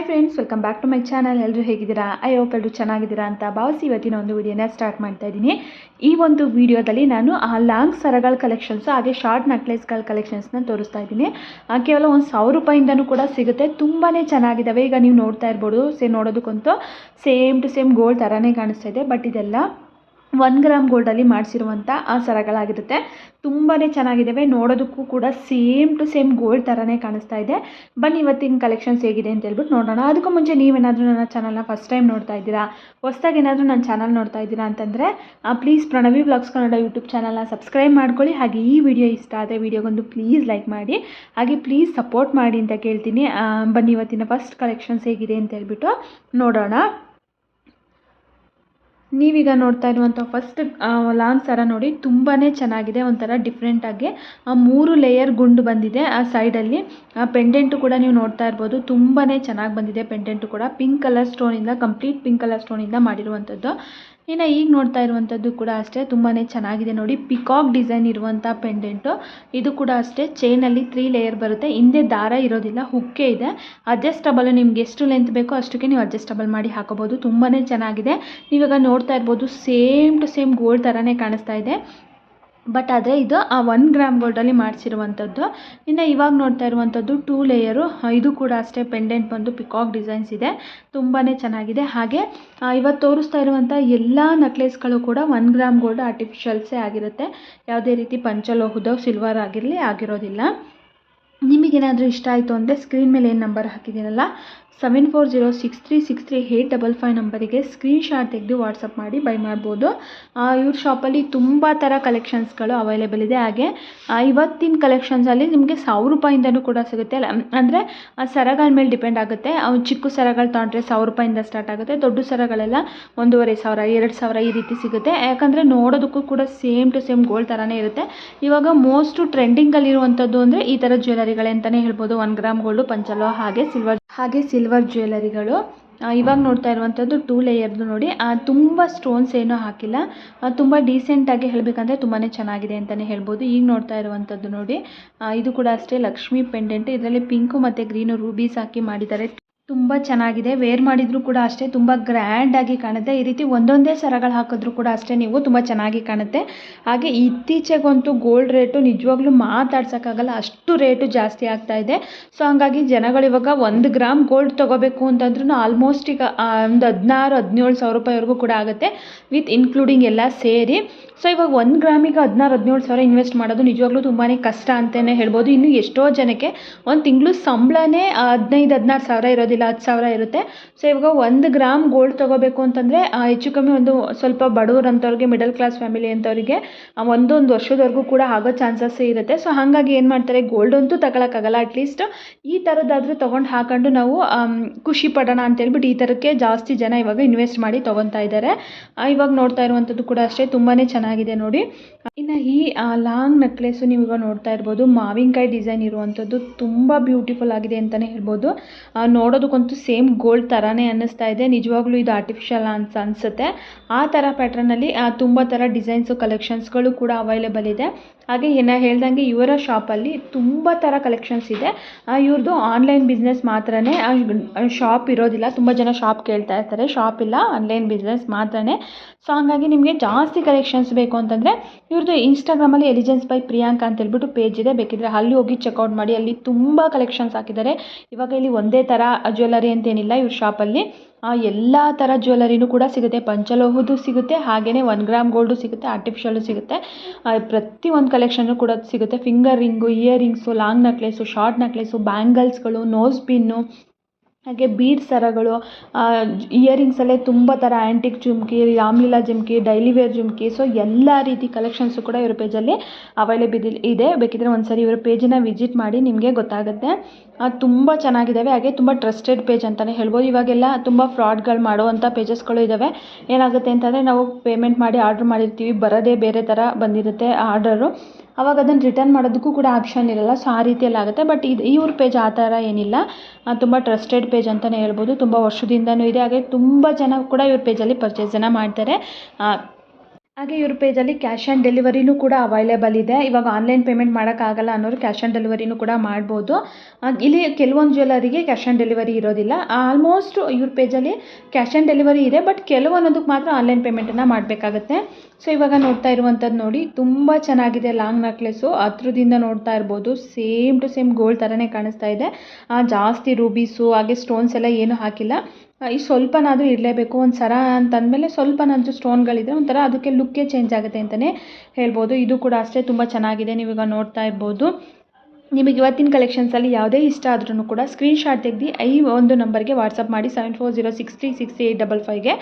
Hi friends welcome back to my channel ಎಲ್ಲರೂ ಹೇಗಿದ್ದೀರಾ? I hope ಎಲ್ಲರೂ ಚೆನ್ನಾಗಿದ್ದೀರಾ ಅಂತ ಭಾವಿಸಿ ಇವತ್ತಿನ ಒಂದು ವಿಡಿಯೋನ ಸ್ಟಾರ್ಟ್ ಮಾಡ್ತಾ ಇದ್ದೀನಿ. ಈ ಒಂದು ವಿಡಿಯೋದಲ್ಲಿ ನಾನು ಆ ಲಾಂಗ್ ಸರಗಳ ಕಲೆಕ್ಷನ್ಸ್ ಹಾಗೆ ಶಾರ್ಟ್ ನೆಕ್ಲೆಸ್ಗಳ ಕಲೆಕ್ಷನ್ಸ್ನ ತೋರಿಸ್ತಾ ಇದ್ದೀನಿ. ಕೇವಲ ಒಂದು ಸಾವಿರ ರೂಪಾಯಿಂದನೂ ಕೂಡ ಸಿಗುತ್ತೆ. ತುಂಬಾ ಚೆನ್ನಾಗಿದ್ದಾವೆ. ಈಗ ನೀವು ನೋಡ್ತಾ ಇರ್ಬೋದು ಸೇ ನೋಡೋದಕ್ಕಂತೂ ಸೇಮ್ ಟು ಸೇಮ್ ಗೋಲ್ಡ್ ಥರನೇ ಕಾಣಿಸ್ತಾ ಇದೆ. ಬಟ್ ಇದೆಲ್ಲ ಒನ್ ಗ್ರಾಮ್ ಗೋಲ್ಡಲ್ಲಿ ಮಾಡಿಸಿರುವಂಥ ಆ ಸರಗಳಾಗಿರುತ್ತೆ. ತುಂಬಾ ಚೆನ್ನಾಗಿದ್ದಾವೆ ನೋಡೋದಕ್ಕೂ ಕೂಡ ಸೇಮ್ ಟು ಸೇಮ್ ಗೋಲ್ಡ್ ಥರನೇ ಕಾಣಿಸ್ತಾ ಇದೆ. ಬನ್ನಿ ಇವತ್ತಿನ ಕಲೆಕ್ಷನ್ಸ್ ಹೇಗಿದೆ ಅಂತ ಹೇಳ್ಬಿಟ್ಟು ನೋಡೋಣ. ಅದಕ್ಕೂ ಮುಂಚೆ ನೀವೇನಾದರೂ ನನ್ನ ಚಾನಲ್ನ ಫಸ್ಟ್ ಟೈಮ್ ನೋಡ್ತಾ ಇದ್ದೀರಾ? ಹೊಸ್ದಾಗಿ ಏನಾದರೂ ನನ್ನ ಚಾನಲ್ ನೋಡ್ತಾ ಇದ್ದೀರಾ ಅಂತಂದರೆ please Pranavi blogs Kannada YouTube ಚಾನಲ್ನ ಸಬ್ಸ್ಕ್ರೈಬ್ ಮಾಡ್ಕೊಳ್ಳಿ. ಹಾಗೆ ಈ ವಿಡಿಯೋ ಇಷ್ಟ ಆದರೆ ವಿಡಿಯೋಗೊಂದು ಪ್ಲೀಸ್ ಲೈಕ್ ಮಾಡಿ. ಹಾಗೆ ಪ್ಲೀಸ್ ಸಪೋರ್ಟ್ ಮಾಡಿ ಅಂತ ಕೇಳ್ತೀನಿ. ಬನ್ನಿ ಇವತ್ತಿನ ಫಸ್ಟ್ ಕಲೆಕ್ಷನ್ಸ್ ಹೇಗಿದೆ ಅಂತ ಹೇಳ್ಬಿಟ್ಟು ನೋಡೋಣ. ನೀವೀಗ ನೋಡ್ತಾ ಇರುವಂಥ ಫಸ್ಟ್ ಲಾಂಗ್ ಸರ ನೋಡಿ ತುಂಬಾ ಚೆನ್ನಾಗಿದೆ, ಒಂಥರ ಡಿಫ್ರೆಂಟಾಗಿ ಮೂರು ಲೇಯರ್ ಗುಂಡು ಬಂದಿದೆ ಆ ಸೈಡಲ್ಲಿ ಪೆಂಡೆಂಟು ಕೂಡ ನೀವು ನೋಡ್ತಾ ಇರ್ಬೋದು ತುಂಬಾ ಚೆನ್ನಾಗಿ ಬಂದಿದೆ ಪೆಂಡೆಂಟು ಕೂಡ. ಪಿಂಕ್ ಕಲರ್ ಸ್ಟೋನಿಂದ ಕಂಪ್ಲೀಟ್ ಪಿಂಕ್ ಕಲರ್ ಸ್ಟೋನಿಂದ ಮಾಡಿರುವಂಥದ್ದು ಇನ್ನು ಈಗ ನೋಡ್ತಾ ಇರುವಂಥದ್ದು ಕೂಡ ಅಷ್ಟೇ ತುಂಬಾ ಚೆನ್ನಾಗಿದೆ ನೋಡಿ. ಪಿಕಾಕ್ ಡಿಸೈನ್ ಇರುವಂಥ ಪೆಂಡೆಂಟು ಇದು ಕೂಡ ಅಷ್ಟೇ ಚೈನಲ್ಲಿ ತ್ರೀ ಲೇಯರ್ ಬರುತ್ತೆ. ಹಿಂದೆ ದಾರ ಇರೋದಿಲ್ಲ ಹುಕ್ಕೆ ಇದೆ. ಅಡ್ಜಸ್ಟಬಲ್ ನಿಮ್ಗೆ ಎಷ್ಟು ಲೆಂತ್ ಬೇಕೋ ಅಷ್ಟಕ್ಕೆ ನೀವು ಅಡ್ಜಸ್ಟಬಲ್ ಮಾಡಿ ಹಾಕೋಬೋದು ತುಂಬಾ ಚೆನ್ನಾಗಿದೆ. ನೀವಾಗ ನೋಡ್ತಾ ಇರ್ಬೋದು ಸೇಮ್ ಟು ಸೇಮ್ ಗೋಲ್ಡ್ ಥರನೇ ಕಾಣಿಸ್ತಾ ಇದೆ. ಬಟ್ ಆದರೆ ಇದು ಆ ಒನ್ ಗ್ರಾಮ್ ಗೋಲ್ಡಲ್ಲಿ ಮಾಡಿಸಿರುವಂಥದ್ದು. ಇನ್ನು ಇವಾಗ ನೋಡ್ತಾ ಇರುವಂಥದ್ದು ಟೂ ಲೇಯರು ಇದು ಕೂಡ ಅಷ್ಟೇ ಪೆಂಡೆಂಟ್ ಬಂದು ಪಿಕಾಕ್ ಡಿಸೈನ್ಸ್ ಇದೆ. ತುಂಬಾ ಚೆನ್ನಾಗಿದೆ. ಹಾಗೆ ಇವತ್ತು ತೋರಿಸ್ತಾ ಇರುವಂಥ ಎಲ್ಲ ನೆಕ್ಲೆಸ್ಗಳು ಕೂಡ ಒನ್ ಗ್ರಾಮ್ ಗೋಲ್ಡ್ ಆರ್ಟಿಫಿಷಿಯಲ್ಸೇ ಆಗಿರುತ್ತೆ. ಯಾವುದೇ ರೀತಿ ಪಂಚಲೋಹದ ಸಿಲ್ವರ್ ಆಗಿರಲಿ, ಆಗಿರೋದಿಲ್ಲ. ನಿಮಗೇನಾದರೂ ಇಷ್ಟ ಆಯಿತು ಅಂದರೆ ಸ್ಕ್ರೀನ್ ಮೇಲೆ ಏನು number ಹಾಕಿದ್ದೀನಲ್ಲ seven four zero six three six three eight double five ನಂಬರಿಗೆ ಸ್ಕ್ರೀನ್ ಶಾಟ್ ತೆಗೆದು ವಾಟ್ಸಪ್ ಮಾಡಿ ಬೈ ಮಾಡ್ಬೋದು. ಇವ್ರ ಶಾಪಲ್ಲಿ ತುಂಬ ಥರ ಕಲೆಕ್ಷನ್ಸ್ಗಳು ಅವೈಲೇಬಲ್ ಇದೆ. ಹಾಗೆ ಇವತ್ತಿನ ಕಲೆಕ್ಷನ್ಸಲ್ಲಿ ನಿಮಗೆ ಸಾವಿರ ರೂಪಾಯಿಂದನೂ ಕೂಡ ಸಿಗುತ್ತೆ. ಅಂದರೆ ಸರಗಳ ಮೇಲೆ ಡಿಪೆಂಡ್ ಆಗುತ್ತೆ. ಚಿಕ್ಕ ಸರಗಳು ತೊಗೊಂಡ್ರೆ ಸಾವಿರ ರೂಪಾಯಿಂದ ಸ್ಟಾರ್ಟ್ ಆಗುತ್ತೆ. ದೊಡ್ಡ ಸರಗಳೆಲ್ಲ ಒಂದೂವರೆ ಸಾವಿರ, ಎರಡು ಸಾವಿರ ಈ ರೀತಿ ಸಿಗುತ್ತೆ. ಯಾಕಂದರೆ ನೋಡೋದಕ್ಕೂ ಕೂಡ ಸೇಮ್ ಟು ಸೇಮ್ ಗೋಲ್ಡ್ ಥರನೇ ಇರುತ್ತೆ. ಇವಾಗ ಮೋಸ್ಟು ಟ್ರೆಂಡಿಂಗಲ್ಲಿರುವಂಥದ್ದು ಅಂದರೆ ಈ ಥರ ಜ್ಯುವೆಲರಿಗಳೇ ಅಂತಲೇ ಹೇಳ್ಬೋದು. ಒನ್ ಗ್ರಾಮ್ ಗೋಲ್ಡು ಪಂಚಲೋ ಹಾಗೆ ಸಿಲ್ವರ್ ಹಾಗೆ ಸಿಲ್ವರ್ ಜ್ಯುವೆಲರಿಗಳು. ಆ, ಇವಾಗ ನೋಡ್ತಾ ಇರುವಂಥದ್ದು ಟೂ ಲೇಯರ್ದು ನೋಡಿ. ತುಂಬ ಸ್ಟೋನ್ಸ್ ಏನೂ ಹಾಕಿಲ್ಲ. ತುಂಬಾ ತುಂಬ ಡೀಸೆಂಟಾಗಿ ಹೇಳಬೇಕಂದ್ರೆ ತುಂಬಾ ಚೆನ್ನಾಗಿದೆ ಅಂತಲೇ ಹೇಳ್ಬೋದು. ಈಗ ನೋಡ್ತಾ ಇರುವಂಥದ್ದು ನೋಡಿ. ಇದು ಕೂಡ ಅಷ್ಟೇ ಲಕ್ಷ್ಮಿ ಪೆಂಡೆಂಟ್ ಇದರಲ್ಲಿ ಪಿಂಕು ಮತ್ತು ಗ್ರೀನು ರೂಬೀಸ್ ಹಾಕಿ ಮಾಡಿದ್ದಾರೆ. ತುಂಬ ಚೆನ್ನಾಗಿದೆ. ವೇರ್ ಮಾಡಿದರೂ ಕೂಡ ಅಷ್ಟೇ ತುಂಬ ಗ್ರ್ಯಾಂಡಾಗಿ ಕಾಣುತ್ತೆ. ಈ ರೀತಿ ಒಂದೊಂದೇ ಸರಗಳು ಹಾಕಿದ್ರೂ ಕೂಡ ಅಷ್ಟೇ ನೀವು ತುಂಬ ಚೆನ್ನಾಗಿ ಕಾಣುತ್ತೆ. ಹಾಗೆ ಇತ್ತೀಚೆಗಂತೂ ಗೋಲ್ಡ್ ರೇಟು ನಿಜವಾಗ್ಲೂ ಮಾತಾಡ್ಸೋಕ್ಕಾಗಲ್ಲ. ಅಷ್ಟು ರೇಟು ಜಾಸ್ತಿ ಆಗ್ತಾ ಇದೆ. ಸೊ ಹಂಗಾಗಿ ಜನಗಳು ಇವಾಗ ಒಂದು ಗ್ರಾಮ್ ಗೋಲ್ಡ್ ತೊಗೋಬೇಕು ಅಂತಂದ್ರೂ ಆಲ್ಮೋಸ್ಟ್ ಈಗ ಒಂದು ಹದಿನಾರು, ಹದಿನೇಳು ಸಾವಿರ ರೂಪಾಯಿವರೆಗೂ ಕೂಡ ಆಗುತ್ತೆ ವಿತ್ ಇನ್ಕ್ಲೂಡಿಂಗ್ ಎಲ್ಲ ಸೇರಿ. ಸೊ ಇವಾಗ ಒಂದು ಗ್ರಾಮಿಗೆ ಹದಿನಾರು, ಹದಿನೇಳು ಸಾವಿರ ಇನ್ವೆಸ್ಟ್ ಮಾಡೋದು ನಿಜವಾಗ್ಲೂ ತುಂಬಾ ಕಷ್ಟ ಅಂತಲೇ ಹೇಳ್ಬೋದು. ಇನ್ನು ಎಷ್ಟೋ ಜನಕ್ಕೆ ಒಂದು ತಿಂಗಳು ಸಂಬಳನೇ ಹದಿನೈದು, ಹದಿನಾರು ಸಾವಿರ ಇರೋದಿಲ್ಲ. ಹತ್ತು ಸಾವಿರ ಇರುತ್ತೆ. ಸೊ ಇವಾಗ ಒಂದು ಗ್ರಾಮ್ ಗೋಲ್ಡ್ ತೊಗೋಬೇಕು ಅಂತಂದರೆ ಹೆಚ್ಚು ಕಮ್ಮಿ ಒಂದು ಸ್ವಲ್ಪ ಬಡವ್ರು ಅಂಥವ್ರಿಗೆ ಮಿಡಲ್ ಕ್ಲಾಸ್ ಫ್ಯಾಮಿಲಿ ಅಂಥವ್ರಿಗೆ ಒಂದೊಂದು ವರ್ಷದವರೆಗೂ ಕೂಡ ಆಗೋ ಚಾನ್ಸಸ್ ಇರುತ್ತೆ. ಸೊ ಹಾಗಾಗಿ ಏನು ಮಾಡ್ತಾರೆ ಗೋಲ್ಡ್ ಅಂತೂ ತಗೊಳಕ್ಕಾಗಲ್ಲ ಅಟ್ಲೀಸ್ಟ್ ಈ ಥರದ್ದಾದರೂ ತೊಗೊಂಡು ಹಾಕೊಂಡು ನಾವು ಖುಷಿ ಪಡೋಣ ಅಂತೇಳ್ಬಿಟ್ಟು ಈ ಥರಕ್ಕೆ ಜಾಸ್ತಿ ಜನ ಇವಾಗ ಇನ್ವೆಸ್ಟ್ ಮಾಡಿ ತೊಗೊತಾ ಇದ್ದಾರೆ ಇವಾಗ ನೋಡ್ತಾ ಇರುವಂಥದ್ದು ಕೂಡ ಅಷ್ಟೇ ತುಂಬಾ ಚೆನ್ನಾಗಿದೆ ನೋಡಿ. ಇನ್ನು ಈ ಲಾಂಗ್ ನೆಕ್ಲೆಸ್ಸು ನೀವು ಇವಾಗ ನೋಡ್ತಾ ಇರ್ಬೋದು ಮಾವಿನಕಾಯಿ ಡಿಸೈನ್ ಇರುವಂಥದ್ದು ತುಂಬ ಬ್ಯೂಟಿಫುಲ್ ಆಗಿದೆ ಅಂತಲೇ ಹೇಳ್ಬೋದು. ಆ, ನೋಡೋದಕ್ಕಂತೂ ಸೇಮ್ ಗೋಲ್ಡ್ ಥರನೇ ಅನ್ನಿಸ್ತಾ ಇದೆ. ನಿಜವಾಗ್ಲೂ ಇದು ಆರ್ಟಿಫಿಷಿಯಲ್ ಅಂತ ಅನಿಸುತ್ತೆ. ಆ ಥರ ಪ್ಯಾಟ್ರನಲ್ಲಿ ತುಂಬ ಥರ ಡಿಸೈನ್ಸು ಕಲೆಕ್ಷನ್ಸ್ಗಳು ಕೂಡ ಅವೈಲೇಬಲ್ ಇದೆ. ಹಾಗೆ ಏನ ಹೇಳ್ದಂಗೆ ಇವರ ಶಾಪಲ್ಲಿ ತುಂಬ ಥರ ಕಲೆಕ್ಷನ್ಸ್ ಇದೆ. ಇವ್ರದ್ದು ಆನ್ಲೈನ್ ಬಿಸ್ನೆಸ್ ಮಾತ್ರನೇ ಶಾಪ್ ಇರೋದಿಲ್ಲ. ತುಂಬ ಜನ ಶಾಪ್ ಕೇಳ್ತಾ ಇರ್ತಾರೆ. ಶಾಪ್ ಇಲ್ಲ ಆನ್ಲೈನ್ ಬಿಸ್ನೆಸ್ ಮಾತ್ರನೇ. ಸೊ ಹಂಗಾಗಿ ನಿಮಗೆ ಜಾಸ್ತಿ ಕಲೆಕ್ಷನ್ಸ್ ಬೇಕು ಅಂತಂದರೆ ಇವ್ರದ್ದು ಇನ್ಸ್ಟಾಗ್ರಾಮಲ್ಲಿ ಎಲಿಜೆನ್ಸ್ ಬೈ ಪ್ರಿಯಾಂಕಾ ಅಂತ ಹೇಳ್ಬಿಟ್ಟು ಪೇಜ್ ಇದೆ. ಬೇಕಿದ್ರೆ ಅಲ್ಲಿ ಹೋಗಿ ಚೆಕ್ಔಟ್ ಮಾಡಿ. ಅಲ್ಲಿ ತುಂಬ ಕಲೆಕ್ಷನ್ಸ್ ಹಾಕಿದ್ದಾರೆ. ಇವಾಗ ಇಲ್ಲಿ ಒಂದೇ ಥರ ಜ್ಯುವೆಲ್ಲರಿ ಅಂತೇನಿಲ್ಲ ಇವ್ರ ಶಾಪಲ್ಲಿ ಎಲ್ಲ ಥರ ಜ್ಯುವೆಲರಿನೂ ಕೂಡ ಸಿಗುತ್ತೆ. ಪಂಚಲೋಹದ್ದು ಸಿಗುತ್ತೆ ಹಾಗೆಯೇ ಒನ್ ಗ್ರಾಮ್ ಗೋಲ್ಡು ಸಿಗುತ್ತೆ ಆರ್ಟಿಫಿಷಿಯಲ್ಲು ಸಿಗುತ್ತೆ. ಪ್ರತಿ ಒಂದು ಕಲೆಕ್ಷನ್ನು ಕೂಡ ಸಿಗುತ್ತೆ. Finger ring earrings long necklace short necklace ಬ್ಯಾಂಗಲ್ಸ್ಗಳು nose pin ಹಾಗೆ ಬೀಡ್ ಸರಗಳು ಇಯರಿಂಗ್ಸಲ್ಲೇ ತುಂಬ ಥರ antique jhumki, Ramleela jhumki daily wear jhumki so ಎಲ್ಲ ರೀತಿ ಕಲೆಕ್ಷನ್ಸು ಕೂಡ ಇವ್ರ ಪೇಜಲ್ಲಿ ಅವೈಲೇಬಲ್ ಇದೆ. ಬೇಕಿದ್ರೆ ಒಂದು ಸರಿ ಇವರ ಪೇಜನ್ನು ವಿಸಿಟ್ ಮಾಡಿ ನಿಮಗೆ ಗೊತ್ತಾಗುತ್ತೆ. ತುಂಬ ಚೆನ್ನಾಗಿದ್ದಾವೆ ಹಾಗೆ ತುಂಬ ಟ್ರಸ್ಟೆಡ್ ಪೇಜ್ ಅಂತಲೇ ಹೇಳ್ಬೋದು. ಇವಾಗೆಲ್ಲ ತುಂಬ ಫ್ರಾಡ್ಗಳು ಮಾಡುವಂಥ ಪೇಜಸ್ಗಳು ಇದ್ದಾವೆ ಏನಾಗುತ್ತೆ ಅಂತಂದರೆ ನಾವು ಪೇಮೆಂಟ್ ಮಾಡಿ ಆರ್ಡ್ರ್ ಮಾಡಿರ್ತೀವಿ. ಬರೋದೇ ಬೇರೆ ಥರ ಬಂದಿರುತ್ತೆ ಆರ್ಡರು ಅವಾಗ ಅದನ್ನು ರಿಟರ್ನ್ ಮಾಡೋದಕ್ಕೂ ಕೂಡ ಆಪ್ಷನ್ ಇರಲ್ಲ. ಸೊ ಆ ರೀತಿಯಲ್ಲಿ ಆಗುತ್ತೆ. ಬಟ್ ಇದು ಇವ್ರ ಪೇಜ್ ಆ ಥರ ಏನಿಲ್ಲ. ತುಂಬ ಟ್ರಸ್ಟೆಡ್ ಪೇಜ್ ಅಂತಲೇ ಹೇಳ್ಬೋದು. ತುಂಬ ವರ್ಷದಿಂದಲೂ ಇದೆ. ಹಾಗೆ ತುಂಬ ಜನ ಕೂಡ ಇವ್ರ ಪೇಜಲ್ಲಿ ಪರ್ಚೇಸನ್ನು ಮಾಡ್ತಾರೆ. ಹಾಗೆ ಇವ್ರ ಪೇಜಲ್ಲಿ ಕ್ಯಾಶ್ ಆನ್ ಡೆಲಿವರಿನೂ ಕೂಡ ಅವೈಲೇಬಲ್ ಇದೆ. ಇವಾಗ ಆನ್ಲೈನ್ ಪೇಮೆಂಟ್ ಮಾಡೋಕ್ಕಾಗಲ್ಲ ಅನ್ನೋರು ಕ್ಯಾಶ್ ಆನ್ ಡೆಲಿವರಿನೂ ಕೂಡ ಮಾಡ್ಬೋದು. ಇಲ್ಲಿ ಕೆಲವೊಂದು ಜ್ಯುವೆಲರಿಗೆ ಕ್ಯಾಶ್ ಆನ್ ಡೆಲಿವರಿ ಇರೋದಿಲ್ಲ. ಆಲ್ಮೋಸ್ಟ್ ಇವ್ರ ಪೇಜಲ್ಲಿ ಕ್ಯಾಶ್ ಆನ್ ಡೆಲಿವರಿ ಇದೆ ಬಟ್ ಕೆಲವೊಂದಕ್ಕೆ ಮಾತ್ರ ಆನ್ಲೈನ್ ಪೇಮೆಂಟನ್ನು ಮಾಡಬೇಕಾಗತ್ತೆ. ಸೊ ಇವಾಗ ನೋಡ್ತಾ ಇರುವಂಥದ್ದು ನೋಡಿ, ತುಂಬ ಚೆನ್ನಾಗಿದೆ ಲಾಂಗ್ ನೆಕ್ಲೆಸ್ಸು ಹತ್ರದಿಂದ ನೋಡ್ತಾ ಇರ್ಬೋದು ಸೇಮ್ ಟು ಸೇಮ್ ಗೋಲ್ಡ್ ಥರನೇ ಕಾಣಿಸ್ತಾ ಇದೆ. ಜಾಸ್ತಿ ರೂಬೀಸು ಹಾಗೆ ಸ್ಟೋನ್ಸ್ ಎಲ್ಲ ಏನೂ ಹಾಕಿಲ್ಲ. ಈ ಸ್ವಲ್ಪನಾದರೂ ಇರಲೇಬೇಕು ಒಂದು ಸರ ಅಂತಂದಮೇಲೆ ಸ್ವಲ್ಪನಾದರೂ ಸ್ಟೋನ್ಗಳಿದ್ರೆ ಒಂಥರ ಅದಕ್ಕೆ ಲುಕ್ಕೇ ಚೇಂಜ್ ಆಗುತ್ತೆ ಅಂತಲೇ ಹೇಳ್ಬೋದು. ಇದು ಕೂಡ ಅಷ್ಟೇ ತುಂಬ ಚೆನ್ನಾಗಿದೆ, ನೀವೀಗ ನೋಡ್ತಾ ಇರ್ಬೋದು. ನಿಮಗೆ ಇವತ್ತಿನ ಕಲೆಕ್ಷನ್ಸಲ್ಲಿ ಯಾವುದೇ ಇಷ್ಟ ಆದ್ರೂ ಕೂಡ ಸ್ಕ್ರೀನ್ಶಾಟ್ ತೆಗೆದು ಈ ಒಂದು ನಂಬರ್ಗೆ ವಾಟ್ಸಪ್ ಮಾಡಿ seven four zero six three six eight double ಫೈವ್ಗೆ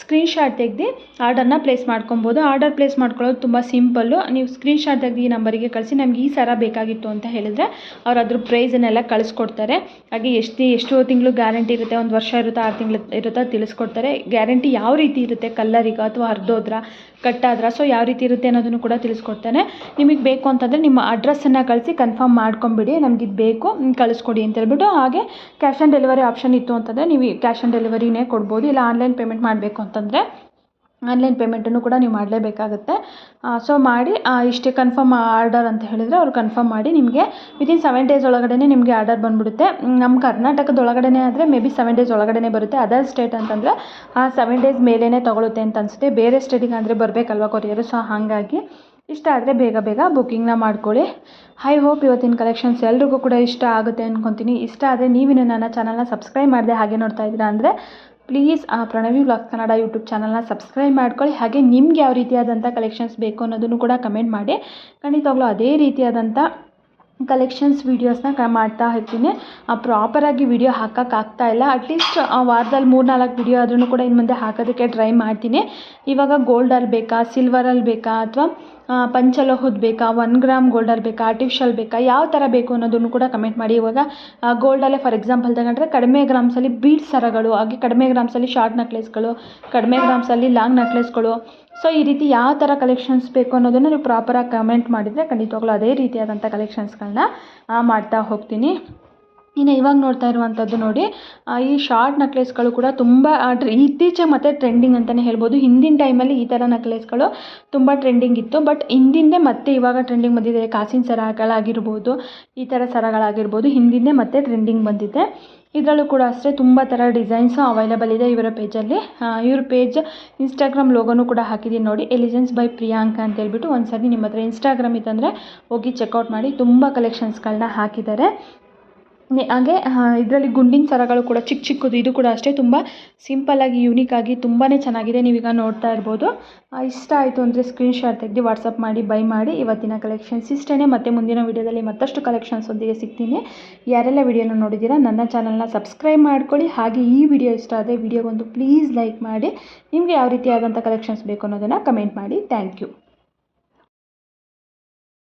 screenshot ತೆಗೆದು ಆರ್ಡರ್ನ ಪ್ಲೇಸ್ ಮಾಡ್ಕೊಬೋದು. ಆರ್ಡರ್ ಪ್ಲೇಸ್ ಮಾಡ್ಕೊಳ್ಳೋದು ತುಂಬ ಸಿಂಪಲ್ಲು ನೀವು ಸ್ಕ್ರೀನ್ಶಾಟ್ ತೆಗೆದು ಈ ನಂಬರಿಗೆ ಕಳಿಸಿ ನಮ್ಗೆ ಈ ಸರ ಬೇಕಾಗಿತ್ತು ಅಂತ ಹೇಳಿದರೆ ಅವ್ರು ಅದ್ರ ಪ್ರೈಸನ್ನೆಲ್ಲ ಕಳಿಸ್ಕೊಡ್ತಾರೆ. ಹಾಗೆ ಎಷ್ಟು ಎಷ್ಟು ತಿಂಗಳು ಗ್ಯಾರಂಟಿ ಇರುತ್ತೆ, ಒಂದು ವರ್ಷ ಇರುತ್ತಾ, ಆರು ತಿಂಗಳು ಇರುತ್ತಾ ತಿಳಿಸ್ಕೊಡ್ತಾರೆ. ಗ್ಯಾರಂಟಿ ಯಾವ ರೀತಿ ಇರುತ್ತೆ? ಕಲ್ಲರಿಗೆ ಅಥವಾ ಹರಿದೋದ್ರ, ಕಟ್ಟಾದ್ರ? ಸೊ ಯಾವ ರೀತಿ ಇರುತ್ತೆ ಅನ್ನೋದನ್ನು ಕೂಡ ತಿಳಿಸ್ಕೊಡ್ತಾನೆ. ನಿಮಗೆ ಬೇಕು ಅಂತಂದರೆ ನಿಮ್ಮ ಅಡ್ರೆಸ್ಸನ್ನು ಕಳಿಸಿ ಕನ್ಫರ್ಮ್ ಮಾಡ್ಕೊಂಬಿಡಿ, ನಮ್ಗೆ ಇದು ಬೇಕು ಕಳಿಸ್ಕೊಡಿ ಅಂತ ಹೇಳ್ಬಿಟ್ಟು ಹಾಗೆ ಕ್ಯಾಶ್ ಆನ್ ಡೆಲಿವರಿ ಆಪ್ಷನ್ ಇತ್ತು ಅಂತಂದರೆ ನೀವು ಕ್ಯಾಶ್ ಆನ್ ಡೆಲಿವರಿನೇ ಕೊಡ್ಬೋದು, ಇಲ್ಲ ಆನ್ಲೈನ್ ಪೇಮೆಂಟ್ ಮಾಡಬೇಕು ಅಂತಂದರೆ ಆನ್ಲೈನ್ ಪೇಮೆಂಟನ್ನು ಕೂಡ ನೀವು ಮಾಡಲೇಬೇಕಾಗುತ್ತೆ. ಸೊ ಮಾಡಿ ಇಷ್ಟೇ ಕನ್ಫರ್ಮ್ ಆರ್ಡರ್ ಅಂತ ಹೇಳಿದರೆ ಅವ್ರು ಕನ್ಫರ್ಮ್ ಮಾಡಿ ನಿಮಗೆ ವಿತಿನ್ ಸೆವೆನ್ ಡೇಸ್ ಒಳಗಡೆ ನಿಮಗೆ ಆರ್ಡರ್ ಬಂದುಬಿಡುತ್ತೆ. ನಮ್ಮ ಕರ್ನಾಟಕದ ಒಳಗಡೆ ಆದರೆ ಮೇ ಬಿ ಸೆವೆನ್ ಡೇಸ್ ಒಳಗಡೆ ಬರುತ್ತೆ. ಅದರ್ ಸ್ಟೇಟ್ ಅಂತಂದರೆ, ಆ ಸೆವೆನ್ ಡೇಸ್ ಮೇಲೇ ತೊಗೊಳುತ್ತೆ ಅಂತ ಅನಿಸುತ್ತೆ. ಬೇರೆ ಸ್ಟೇಟಿಗೆ ಅಂದರೆ ಬರಬೇಕಲ್ವ ಕೊರಿಯರು ಸೊ ಹಾಗಾಗಿ ಇಷ್ಟ ಆದರೆ ಬೇಗ ಬೇಗ ಬುಕ್ಕಿಂಗ್ನ ಮಾಡ್ಕೊಳ್ಳಿ. ಐ ಹೋಪ್ ಇವತ್ತಿನ ಕಲೆಕ್ಷನ್ಸ್ ಎಲ್ರಿಗೂ ಕೂಡ ಇಷ್ಟ ಆಗುತ್ತೆ ಅಂದ್ಕೊತೀನಿ ಇಷ್ಟ ಆದರೆ ನೀವಿನ್ನು ನನ್ನ ಚಾನಲ್ನ ಸಬ್ಸ್ಕ್ರೈಬ್ ಮಾಡಿದೆ ಹಾಗೆ ನೋಡ್ತಾ ಇದ್ದೀರಾ ಅಂದರೆ ಪ್ಲೀಸ್ ಆ, ಪ್ರಣವಿ ವ್ಲಾಗ್ಸ್ ಕನ್ನಡ ಯೂಟ್ಯೂಬ್ ಚಾನಲ್ನ ಸಬ್ಸ್ಕ್ರೈಬ್ ಮಾಡ್ಕೊಳ್ಳಿ. ಹಾಗೆ ನಿಮ್ಗೆ ಯಾವ ರೀತಿಯಾದಂಥ ಕಲೆಕ್ಷನ್ಸ್ ಬೇಕು ಅನ್ನೋದನ್ನು ಕೂಡ ಕಮೆಂಟ್ ಮಾಡಿ. ಖಂಡಿತವಾಗ್ಲೂ ಅದೇ ರೀತಿಯಾದಂಥ ಕಲೆಕ್ಷನ್ಸ್ ವೀಡಿಯೋಸ್ನ ಕ, ಮಾಡ್ತಾ ಇರ್ತೀನಿ. ಪ್ರಾಪರಾಗಿ ವಿಡಿಯೋ ಹಾಕೋಕ್ಕಾಗ್ತಾ ಇಲ್ಲ. ಅಟ್ಲೀಸ್ಟ್ ವಾರದಲ್ಲಿ ಮೂರು ನಾಲ್ಕು ವಿಡಿಯೋ ಆದ್ರೂ ಕೂಡ ಇನ್ನು ಮುಂದೆ ಹಾಕೋದಕ್ಕೆ ಟ್ರೈ ಮಾಡ್ತೀನಿ. ಇವಾಗ ಗೋಲ್ಡಲ್ಲಿ ಬೇಕಾ ಸಿಲ್ವರಲ್ಲಿ ಬೇಕಾ, ಅಥವಾ ಪಂಚಲೋಹದ ಬೇಕಾ ಒನ್ ಗ್ರಾಮ್ ಗೋಲ್ಡಲ್ಲಿ ಬೇಕಾ ಆರ್ಟಿಫಿಷಿಯಲ್ ಬೇಕಾ, ಯಾವ ಥರ ಬೇಕು ಅನ್ನೋದನ್ನು ಕೂಡ ಕಮೆಂಟ್ ಮಾಡಿ. ಇವಾಗ ಗೋಲ್ಡಲ್ಲೇ ಫಾರ್ ಎಕ್ಸಾಂಪಲ್ ತಗೊಂಡ್ರೆ ಕಡಿಮೆ ಗ್ರಾಮ್ಸಲ್ಲಿ ಬೀಡ್ ಸರಗಳು, ಹಾಗೆ ಕಡಿಮೆ ಗ್ರಾಮ್ಸಲ್ಲಿ ಶಾರ್ಟ್ ನೆಕ್ಲೆಸ್ಗಳು ಕಡಿಮೆ ಗ್ರಾಮ್ಸಲ್ಲಿ ಲಾಂಗ್ ನೆಕ್ಲೆಸ್ಗಳು ಸೊ ಈ ರೀತಿ ಯಾವ ಥರ ಕಲೆಕ್ಷನ್ಸ್ ಬೇಕು ಅನ್ನೋದನ್ನು ನೀವು ಪ್ರಾಪರಾಗಿ ಕಮೆಂಟ್ ಮಾಡಿದರೆ ಖಂಡಿತವಾಗ್ಲೂ ಅದೇ ರೀತಿಯಾದಂಥ ಕಲೆಕ್ಷನ್ಸ್ಗಳನ್ನ ಮಾಡ್ತಾ ಹೋಗ್ತೀನಿ. ಇನ್ನು ಇವಾಗ ನೋಡ್ತಾ ಇರುವಂಥದ್ದು ನೋಡಿ ಈ ಶಾರ್ಟ್ ನಕ್ಲೇಸ್ಗಳು ಕೂಡ ತುಂಬ ಇತ್ತೀಚೆಗೆ ಮತ್ತೆ ಟ್ರೆಂಡಿಂಗ್ ಅಂತಲೇ ಹೇಳ್ಬೋದು. ಹಿಂದಿನ ಟೈಮಲ್ಲಿ ಈ ಥರ ನಕ್ಲೆಸ್ಗಳು ತುಂಬ ಟ್ರೆಂಡಿಂಗ್ ಇತ್ತು. ಬಟ್ ಹಿಂದಿಂದೆ ಮತ್ತೆ ಇವಾಗ ಟ್ರೆಂಡಿಂಗ್ ಬಂದಿದೆ. ಕಾಸಿನ ಸರಗಳಾಗಿರ್ಬೋದು, ಈ ಥರ ಸರಗಳಾಗಿರ್ಬೋದು, ಹಿಂದಿಂದೆ ಮತ್ತೆ ಟ್ರೆಂಡಿಂಗ್ ಬಂದಿದೆ. ಇದರಲ್ಲೂ ಕೂಡ ಅಷ್ಟೇ ತುಂಬ ಥರ ಡಿಸೈನ್ಸು ಅವೈಲೇಬಲ್ ಇದೆ ಇವರ ಪೇಜಲ್ಲಿ ಇವ್ರ ಪೇಜ್ ಇನ್ಸ್ಟಾಗ್ರಾಮ್ ಲೋಗೋನು ಕೂಡ ಹಾಕಿದ್ದೀನಿ ನೋಡಿ. ಎಲಿಜೆನ್ಸ್ ಬೈ ಪ್ರಿಯಾಂಕಾ ಅಂತ ಹೇಳ್ಬಿಟ್ಟು ಒಂದು ಸರಿ ನಿಮ್ಮ ಹತ್ರ ಇನ್ಸ್ಟಾಗ್ರಾಮ್ ಇತ್ತಂದರೆ ಹೋಗಿ ಚೆಕ್ಔಟ್ ಮಾಡಿ ತುಂಬ ಕಲೆಕ್ಷನ್ಸ್ಗಳನ್ನ ಹಾಕಿದ್ದಾರೆ. ಹಾಗೆ ಇದರಲ್ಲಿ ಗುಂಡಿನ ಸರಗಳು ಕೂಡ ಚಿಕ್ಕ ಚಿಕ್ಕದು, ಇದು ಕೂಡ ಅಷ್ಟೇ ತುಂಬ ಸಿಂಪಲ್ಲಾಗಿ ಆಗಿ ತುಂಬಾ ಚೆನ್ನಾಗಿದೆ. ನೀವೀಗ ನೋಡ್ತಾ ಇರ್ಬೋದು. ಇಷ್ಟ ಆಯಿತು ಅಂದರೆ ಸ್ಕ್ರೀನ್ಶಾಟ್ ತೆಗೆದು ವಾಟ್ಸಪ್ ಮಾಡಿ ಬೈ ಮಾಡಿ. ಇವತ್ತಿನ ಕಲೆಕ್ಷನ್ಸ್ ಇಷ್ಟೇ ಮತ್ತೆ ಮುಂದಿನ ವೀಡಿಯೋದಲ್ಲಿ ಮತ್ತಷ್ಟು ಕಲೆಕ್ಷನ್ಸ್ ಒಂದಿಗೆ ಸಿಗ್ತೀನಿ. ಯಾರೆಲ್ಲ ವಿಡಿಯೋನ ನೋಡಿದ್ದೀರಾ, ನನ್ನ ಚಾನಲ್ನ ಸಬ್ಸ್ಕ್ರೈಬ್ ಮಾಡ್ಕೊಳ್ಳಿ. ಹಾಗೆ ಈ ವಿಡಿಯೋ ಇಷ್ಟ ಆದರೆ ವಿಡಿಯೋಗೊಂದು ಪ್ಲೀಸ್ ಲೈಕ್ ಮಾಡಿ. ನಿಮಗೆ ಯಾವ ರೀತಿಯಾದಂಥ ಕಲೆಕ್ಷನ್ಸ್ ಬೇಕು ಅನ್ನೋದನ್ನು ಕಮೆಂಟ್ ಮಾಡಿ. Thank you